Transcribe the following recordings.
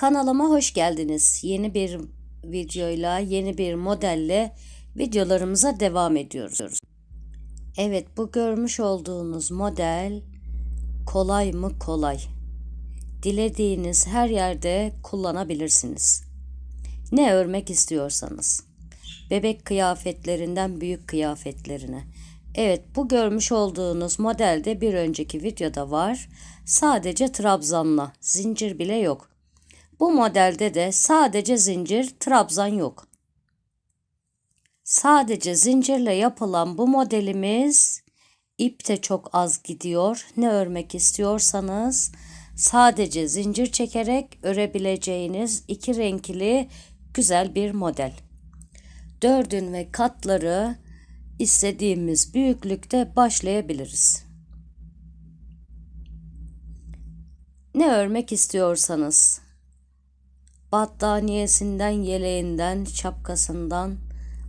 Kanalıma hoş geldiniz. Yeni bir videoyla, yeni bir modelle videolarımıza devam ediyoruz. Evet, bu görmüş olduğunuz model kolay mı kolay. Dilediğiniz her yerde kullanabilirsiniz. Ne örmek istiyorsanız. Bebek kıyafetlerinden büyük kıyafetlerine. Evet, bu görmüş olduğunuz modelde bir önceki videoda var. Sadece trabzanla, zincir bile yok. Bu modelde de sadece zincir, trabzan yok. Sadece zincirle yapılan bu modelimiz ip de çok az gidiyor. Ne örmek istiyorsanız sadece zincir çekerek örebileceğiniz iki renkli güzel bir model. Dördün ve katları istediğimiz büyüklükte başlayabiliriz. Ne örmek istiyorsanız battaniyesinden, yeleğinden, şapkasından,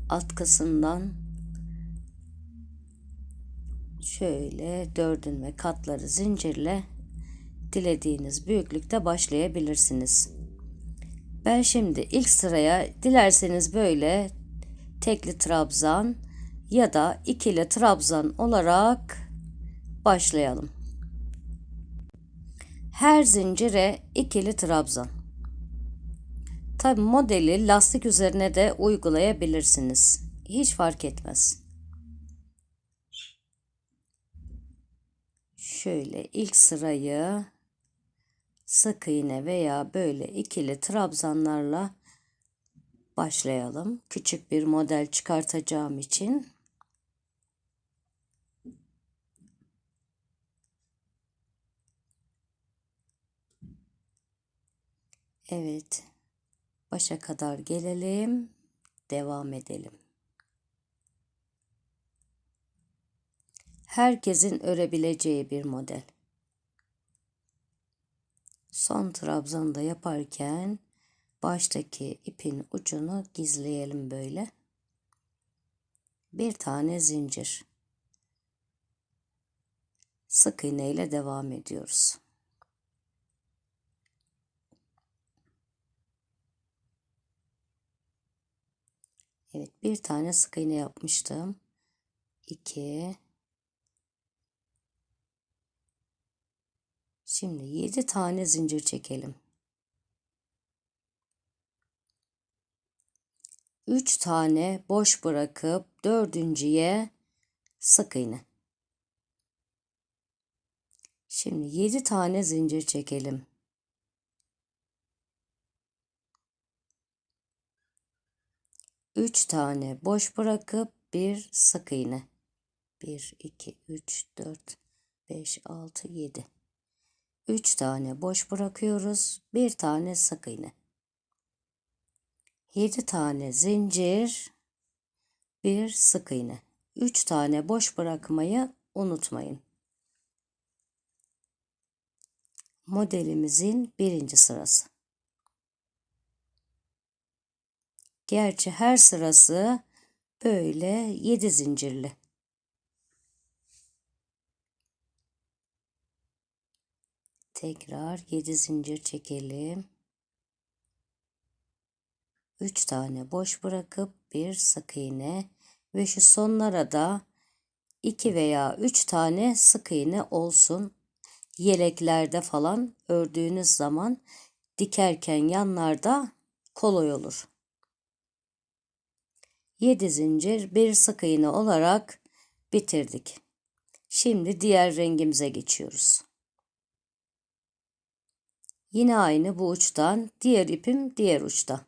atkısından şöyle dördün ve katları zincirle dilediğiniz büyüklükte başlayabilirsiniz. Ben şimdi ilk sıraya dilerseniz böyle tekli trabzan ya da ikili trabzan olarak başlayalım. Her zincire ikili trabzan. Tabi modeli lastik üzerine de uygulayabilirsiniz. Hiç fark etmez. Şöyle ilk sırayı sık iğne veya böyle ikili trabzanlarla başlayalım. Küçük bir model çıkartacağım için. Evet. Başa kadar gelelim. Devam edelim. Herkesin örebileceği bir model. Son trabzanı da yaparken baştaki ipin ucunu gizleyelim böyle. Bir tane zincir. Sık iğne ile devam ediyoruz. Evet bir tane sık iğne yapmıştım. 2 Şimdi 7 tane zincir çekelim. 3 tane boş bırakıp dördüncüye sık iğne. Şimdi 7 tane zincir çekelim. 3 tane boş bırakıp bir sık iğne. 1 2 3 4 5 6 7 3 tane boş bırakıyoruz. Bir tane sık iğne. 7 tane zincir, bir sık iğne. 3 tane boş bırakmayı unutmayın. Modelimizin birinci sırası. Gerçi her sırası böyle 7 zincirli. Tekrar 7 zincir çekelim. 3 tane boş bırakıp bir sık iğne ve şu sonlara da 2 veya 3 tane sık iğne olsun. Yeleklerde falan ördüğünüz zaman dikerken yanlarda kolay olur. 7 zincir bir sık iğne olarak bitirdik. Şimdi diğer rengimize geçiyoruz. Yine aynı bu uçtan diğer ipim diğer uçta.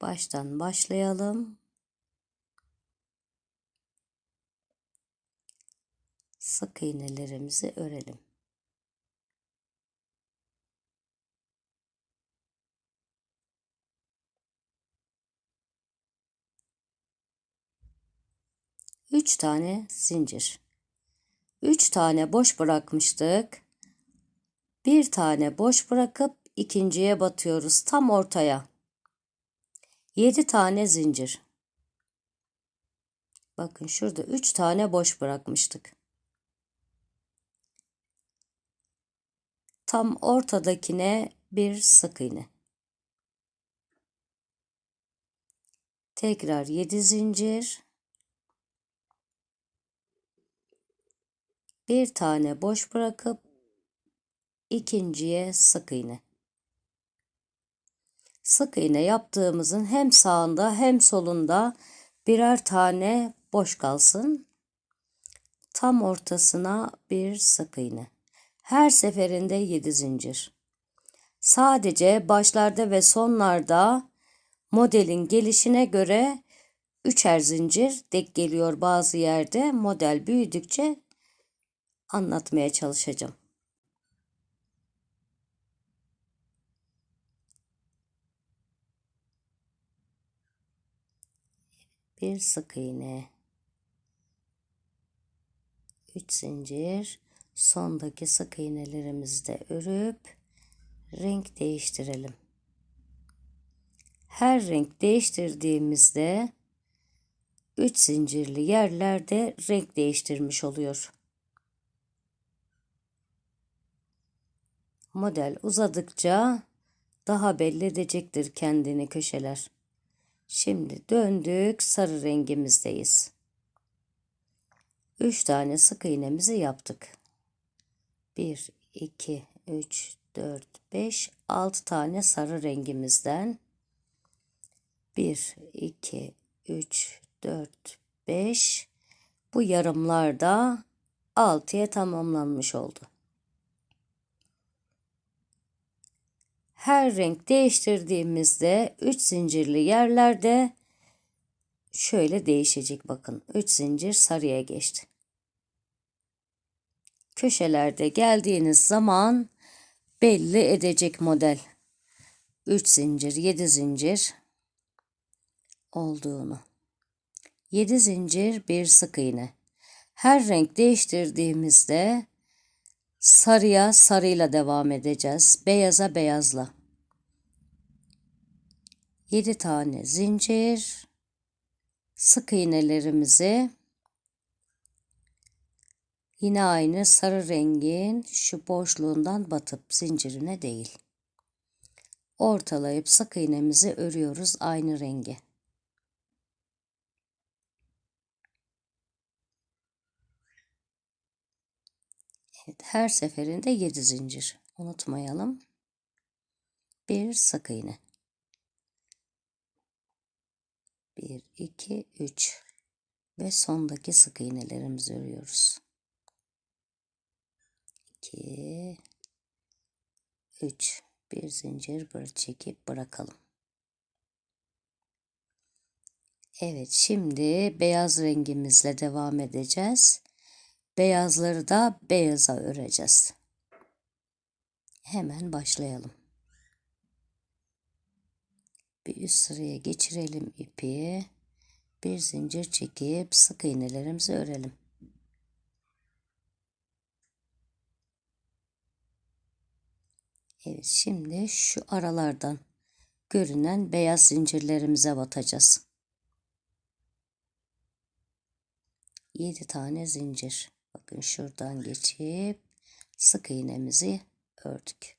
Baştan başlayalım. Sık iğnelerimizi örelim. Üç tane zincir. 3 tane boş bırakmıştık. Bir tane boş bırakıp ikinciye batıyoruz tam ortaya. 7 tane zincir. Bakın şurada 3 tane boş bırakmıştık. Tam ortadakine bir sık iğne. Tekrar 7 zincir. Bir tane boş bırakıp ikinciye sık iğne. Sık iğne yaptığımızın hem sağında hem solunda birer tane boş kalsın. Tam ortasına bir sık iğne. Her seferinde 7 zincir. Sadece başlarda ve sonlarda modelin gelişine göre üçer zincir dek geliyor bazı yerde. Model büyüdükçe anlatmaya çalışacağım. Bir sık iğne. 3 zincir sondaki sık iğnelerimizi de örüp renk değiştirelim. Her renk değiştirdiğimizde 3 zincirli yerlerde renk değiştirmiş oluyor. Model uzadıkça daha belli edecektir kendini köşeler. Şimdi döndük sarı rengimizdeyiz. 3 tane sık iğnemizi yaptık. 1 2 3 4 5 6 tane sarı rengimizden 1 2 3 4 5 bu yarımlar da 6'ya tamamlanmış oldu. Her renk değiştirdiğimizde 3 zincirli yerlerde şöyle değişecek bakın. 3 zincir sarıya geçti. Köşelerde geldiğiniz zaman belli edecek model. 3 zincir, 7 zincir olduğunu. 7 zincir, bir sık iğne. Her renk değiştirdiğimizde sarıya sarıyla devam edeceğiz. Beyaza beyazla. 7 tane zincir sık iğnelerimizi yine aynı sarı rengin şu boşluğundan batıp zincirine değil. Ortalayıp sık iğnemizi örüyoruz aynı rengi. Evet, her seferinde 7 zincir. Unutmayalım. Bir sık iğne. 1 2 3 ve sondaki sık iğnelerimizi örüyoruz. 2 3 bir zincir bir çekip bırakalım. Evet şimdi beyaz rengimizle devam edeceğiz. Beyazları da beyaza öreceğiz. Hemen başlayalım. Bir üst sıraya geçirelim ipi. Bir zincir çekip sık iğnelerimizi örelim. Evet şimdi şu aralardan görünen beyaz zincirlerimize batacağız. 7 tane zincir. Bakın şuradan geçip sık iğnemizi ördük.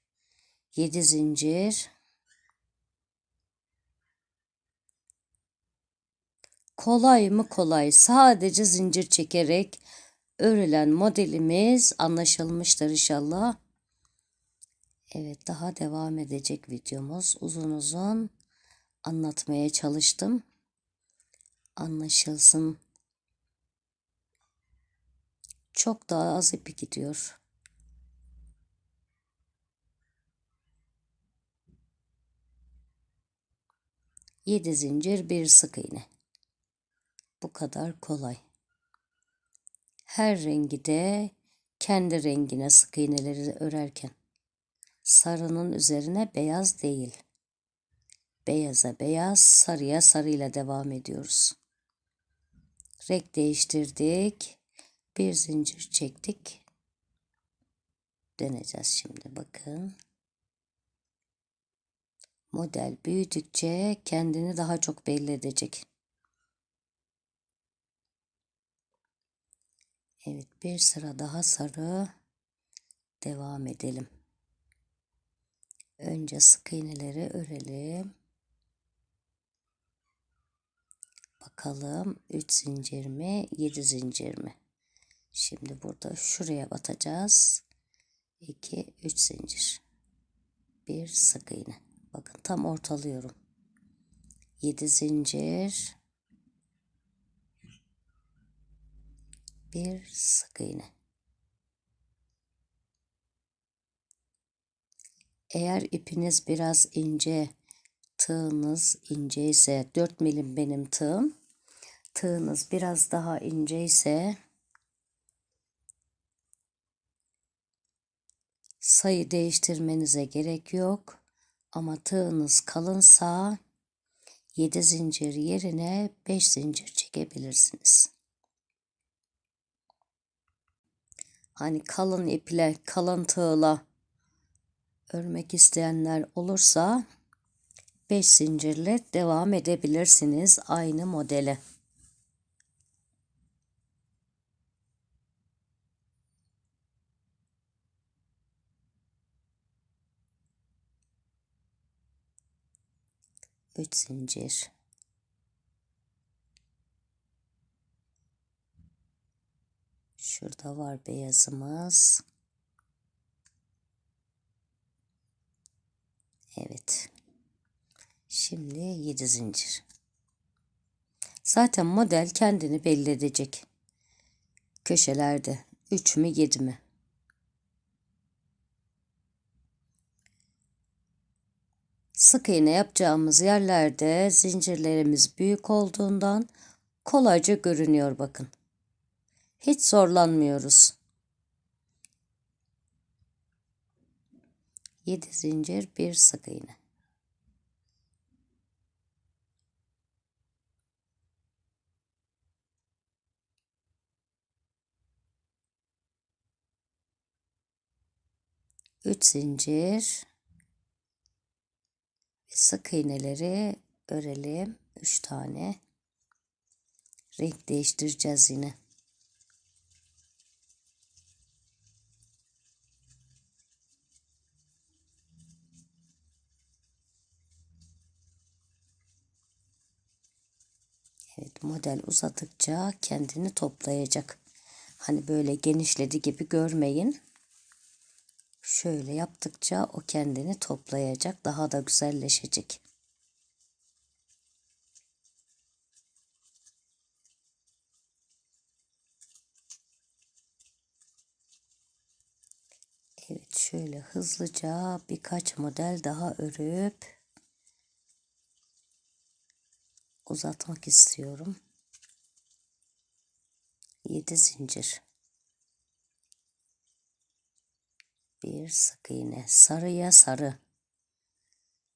7 zincir. Kolay mı kolay? Sadece zincir çekerek örülen modelimiz anlaşılmıştır inşallah. Evet daha devam edecek videomuz. Uzun uzun anlatmaya çalıştım. Anlaşılsın çok daha az ipi gidiyor. Yedi zincir bir sık iğne. Bu kadar kolay. Her rengi de kendi rengine sık iğneleri örerken sarının üzerine beyaz değil. Beyaza beyaz, sarıya sarıyla devam ediyoruz. Renk değiştirdik bir zincir çektik. Döneceğiz şimdi bakın. Model büyüdükçe kendini daha çok belli edecek. Evet bir sıra daha sarı devam edelim. Önce sık iğneleri örelim. Bakalım 3 zincir mi 7 zincir mi? Şimdi burada şuraya batacağız. 2 3 zincir. Bir sık iğne. Bakın tam ortalıyorum. 7 zincir. Bir sık iğne. Eğer ipiniz biraz ince, tığınız ince ise 4 milim benim tığım. Tığınız biraz daha ince ise sayı değiştirmenize gerek yok. Ama tığınız kalınsa 7 zincir yerine 5 zincir çekebilirsiniz. Hani kalın iple, kalın tığla örmek isteyenler olursa 5 zincirle devam edebilirsiniz aynı modele. Üç zincir. Şurada var beyazımız. Evet. Şimdi 7 zincir. Zaten model kendini belli edecek. Köşelerde 3 mü 7 mi? Sık iğne yapacağımız yerlerde zincirlerimiz büyük olduğundan kolayca görünüyor bakın. Hiç zorlanmıyoruz. 7 zincir bir sık iğne. Üç zincir sık iğneleri örelim. Üç tane. Renk değiştireceğiz yine. Evet model uzadıkça kendini toplayacak. Hani böyle genişledi gibi görmeyin. Şöyle yaptıkça o kendini toplayacak. Daha da güzelleşecek. Evet şöyle hızlıca birkaç model daha örüp uzatmak istiyorum. 7 zincir. Bir sık iğne. Sarıya sarı.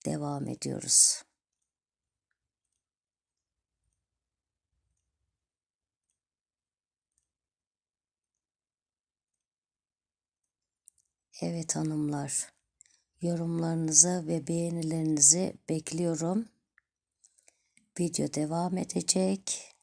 Devam ediyoruz. Evet hanımlar. Yorumlarınızı ve beğenilerinizi bekliyorum. Video devam edecek.